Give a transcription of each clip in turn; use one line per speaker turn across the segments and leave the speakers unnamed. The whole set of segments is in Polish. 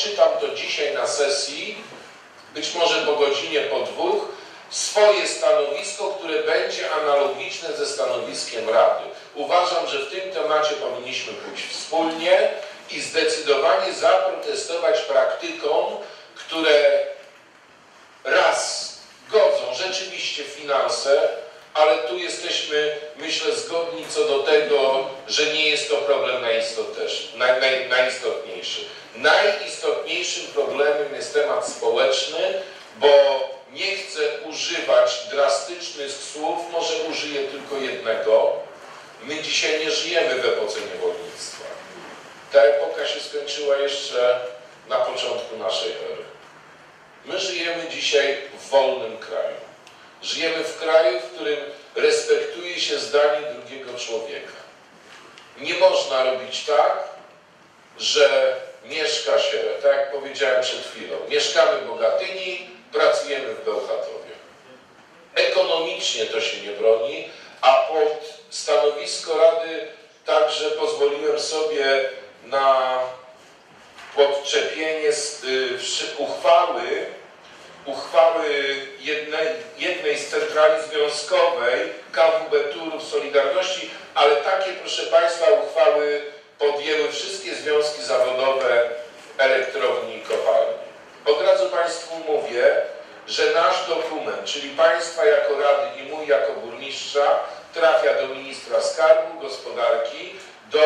odczytam to dzisiaj na sesji, być może po godzinie, po dwóch, swoje stanowisko, które będzie analogiczne ze stanowiskiem Rady. Uważam, że w tym temacie powinniśmy pójść wspólnie i zdecydowanie zaprotestować praktykom, które raz godzą rzeczywiście finanse, ale tu jesteśmy, myślę, zgodni co do tego, że nie jest to problem naj, naj, najistotniejszy. Najistotniejszym problemem jest temat społeczny, bo nie chcę używać drastycznych słów, może użyję tylko jednego. My dzisiaj nie żyjemy w epoce niewolnictwa. Ta epoka się skończyła jeszcze na początku naszej ery. My żyjemy dzisiaj w wolnym kraju. Żyjemy w kraju, w którym respektuje się zdanie drugiego człowieka. Nie można robić tak, że mieszka się, tak jak powiedziałem przed chwilą, mieszkamy w Bogatyni, pracujemy w Bełchatowie. Ekonomicznie to się nie broni, a pod stanowisko Rady także pozwoliłem sobie na podczepienie z, y, uchwały, uchwały jednej, jednej z centrali związkowej KWB Turów Solidarności, ale takie, proszę Państwa, uchwały podjęły wszystkie związki zawodowe elektrowni i kopalni. Od razu Państwu mówię, że nasz dokument, czyli Państwa jako Rady i mój jako burmistrza, trafia do ministra skarbu, gospodarki, do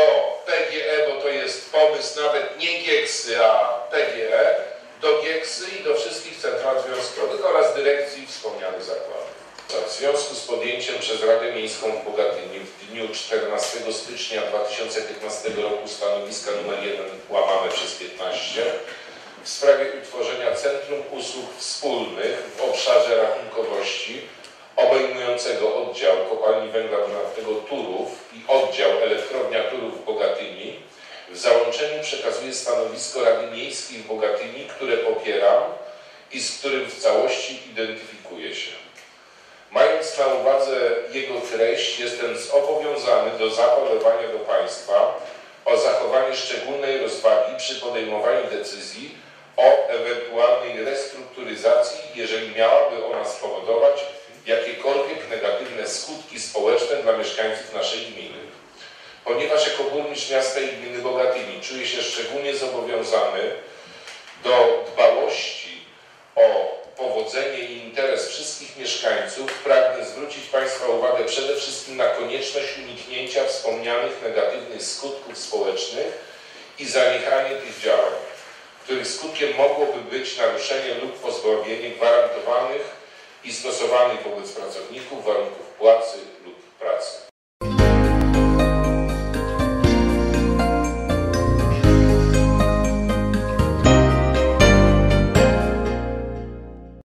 PGE, bo to jest pomysł nawet nie GIEKSY, a PGE, do GIEKSY i do wszystkich central związkowych oraz dyrekcji wspomnianych zakładów. W związku z podjęciem przez Radę Miejską w Bogatyni w dniu 14 stycznia 2015 roku stanowiska nr 1 łamane przez 15 w sprawie utworzenia Centrum Usług Wspólnych w obszarze rachunkowości obejmującego oddział Kopalni Węgla Brunatnego Turów i oddział Elektrownia Turów w Bogatyni w załączeniu przekazuję stanowisko Rady Miejskiej w Bogatyni, które popieram i z którym w całości identyfikuję się. Mając na uwadze jego treść, jestem zobowiązany do zaapelowania do Państwa o zachowanie szczególnej rozwagi przy podejmowaniu decyzji o ewentualnej restrukturyzacji, jeżeli miałaby ona spowodować jakiekolwiek negatywne skutki społeczne dla mieszkańców naszej gminy. Ponieważ jako burmistrz miasta i gminy Bogatyni czuję się szczególnie zobowiązany do dbałości o powodzenie i interes wszystkich mieszkańców, pragnę zwrócić Państwa uwagę przede wszystkim na konieczność uniknięcia wspomnianych negatywnych skutków społecznych i zaniechanie tych działań, których skutkiem mogłoby być naruszenie lub pozbawienie gwarantowanych i stosowanych wobec pracowników warunków płacy.